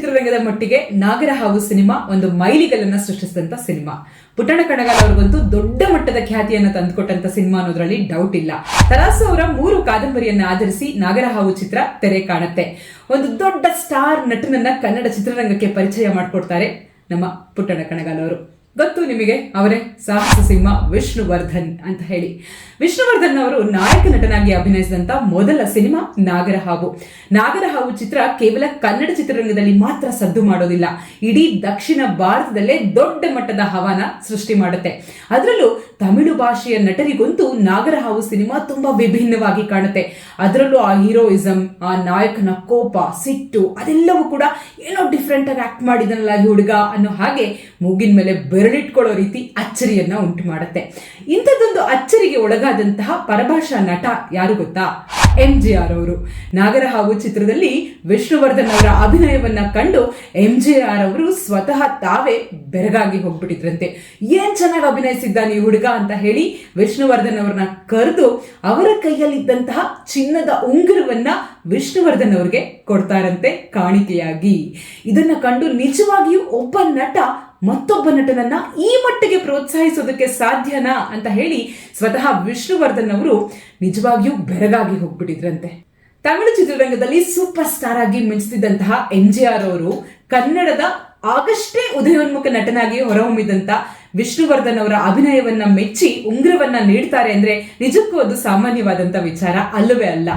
ಚಿತ್ರರಂಗದ ಮಟ್ಟಿಗೆ ನಾಗರಹಾವು ಸಿನಿಮಾ ಒಂದು ಮೈಲಿಗಲ್ಲನ್ನ ಸೃಷ್ಟಿಸಿದಂತ ಸಿನಿಮಾ. ಪುಟ್ಟಣ ಕಣಗಾಲ ಅವ್ರಿಗಂತೂ ದೊಡ್ಡ ಮಟ್ಟದ ಖ್ಯಾತಿಯನ್ನು ತಂದುಕೊಟ್ಟಂತ ಸಿನಿಮಾ ಅನ್ನೋದ್ರಲ್ಲಿ ಡೌಟ್ ಇಲ್ಲ. ತರಾಸು ಅವರ ಮೂರು ಕಾದಂಬರಿಯನ್ನ ಆಧರಿಸಿ ನಾಗರಹಾವು ಚಿತ್ರ ತೆರೆ ಕಾಣುತ್ತೆ. ಒಂದು ದೊಡ್ಡ ಸ್ಟಾರ್ ನಟನನ್ನ ಕನ್ನಡ ಚಿತ್ರರಂಗಕ್ಕೆ ಪರಿಚಯ ಮಾಡಿಕೊಡ್ತಾರೆ ನಮ್ಮ ಪುಟ್ಟಣ ಕಣಗಾಲ ಅವರು. ಗೊತ್ತು ನಿಮಗೆ? ಅವರೇ ಸಾಹಸ ಸಿಂಹ ವಿಷ್ಣುವರ್ಧನ್ ಅಂತ ಹೇಳಿ. ವಿಷ್ಣುವರ್ಧನ್ ಅವರು ನಾಯಕ ನಟನಾಗಿ ಅಭಿನಯಿಸಿದಂತ ಮೊದಲ ಸಿನಿಮಾ ನಾಗರಹಾವು. ನಾಗರಹಾವು ಚಿತ್ರ ಕೇವಲ ಕನ್ನಡ ಚಿತ್ರರಂಗದಲ್ಲಿ ಮಾತ್ರ ಸದ್ದು ಮಾಡೋದಿಲ್ಲ. ಇಡೀ ದಕ್ಷಿಣ ಭಾರತದಲ್ಲೇ ದೊಡ್ಡ ಮಟ್ಟದ ಹವಾನ ಸೃಷ್ಟಿ ಮಾಡುತ್ತೆ. ಅದರಲ್ಲೂ ತಮಿಳು ಭಾಷೆಯ ನಟರಿಗಂತೂ ನಾಗರಹಾವು ಸಿನಿಮಾ ತುಂಬಾ ವಿಭಿನ್ನವಾಗಿ ಕಾಣುತ್ತೆ. ಅದರಲ್ಲೂ ಆ ಹೀರೋಯಿಸಂ, ಆ ನಾಯಕನ ಕೋಪ, ಸಿಟ್ಟು ಅದೆಲ್ಲವೂ ಕೂಡ ಏನೋ ಡಿಫ್ರೆಂಟ್ ಆಗಿ ಆಕ್ಟ್ ಮಾಡಿದನಲ್ಲ ಈ ಹುಡುಗ ಅನ್ನೋ ಹಾಗೆ ಮೂಗಿನ ಮೇಲೆ ಬೆರಳಿಟ್ಕೊಳ್ಳೋ ರೀತಿ ಅಚ್ಚರಿಯನ್ನ ಉಂಟು ಮಾಡುತ್ತೆ. ಇಂಥದ್ದೊಂದು ಅಚ್ಚರಿಗೆ ಒಳಗಾದಂತಹ ಪರಭಾಷಾ ನಟ ಯಾರು ಗೊತ್ತಾ? ಎಂ ಜಿ ಆರ್ ಅವರು. ನಾಗರ ಹಾಗೂ ಚಿತ್ರದಲ್ಲಿ ವಿಷ್ಣುವರ್ಧನ್ ಅವರ ಅಭಿನಯವನ್ನ ಕಂಡು ಎಂ ಜಿ ಆರ್ ಅವರು ಸ್ವತಃ ತಾವೇ ಬೆರಗಾಗಿ ಹೋಗ್ಬಿಟ್ಟಿದ್ರಂತೆ. ಏನ್ ಚೆನ್ನಾಗಿ ಅಭಿನಯಿಸಿದ್ದಾನೆ ಈ ಹುಡುಗ ಅಂತ ಹೇಳಿ ವಿಷ್ಣುವರ್ಧನ್ ಅವರನ್ನ ಕರೆದು ಅವರ ಕೈಯಲ್ಲಿದ್ದಂತಹ ಚಿನ್ನದ ಉಂಗುರವನ್ನ ವಿಷ್ಣುವರ್ಧನ್ ಅವರಿಗೆ ಕೊಡ್ತಾರಂತೆ ಕಾಣಿಕೆಯಾಗಿ. ಇದನ್ನ ಕಂಡು ನಿಜವಾಗಿಯೂ ಒಬ್ಬ ನಟ ಮತ್ತೊಬ್ಬ ನಟನನ್ನ ಈ ಮಟ್ಟಿಗೆ ಪ್ರೋತ್ಸಾಹಿಸೋದಕ್ಕೆ ಸಾಧ್ಯನಾ ಅಂತ ಹೇಳಿ ಸ್ವತಃ ವಿಷ್ಣುವರ್ಧನ್ ಅವರು ನಿಜವಾಗಿಯೂ ಬೆರಗಾಗಿ ಹೋಗ್ಬಿಟ್ಟಿದ್ರಂತೆ. ತಮಿಳು ಚಿತ್ರರಂಗದಲ್ಲಿ ಸೂಪರ್ ಸ್ಟಾರ್ ಆಗಿ ಮಿಂಚುತ್ತಿದ್ದಂತಹ ಎನ್ ಜಿ ಆರ್ ಅವರು ಕನ್ನಡದ ಆಗಷ್ಟೇ ಉದಯೋನ್ಮುಖ ನಟನಾಗಿ ಹೊರಹೊಮ್ಮಿದಂತ ವಿಷ್ಣುವರ್ಧನ್ ಅವರ ಅಭಿನಯವನ್ನ ಮೆಚ್ಚಿ ಉಂಗ್ರವನ್ನ ನೀಡ್ತಾರೆ ಅಂದ್ರೆ ನಿಜಕ್ಕೂ ಅದು ಸಾಮಾನ್ಯವಾದಂತ ವಿಚಾರ, ಅಲ್ಲವೇ ಅಲ್ಲ.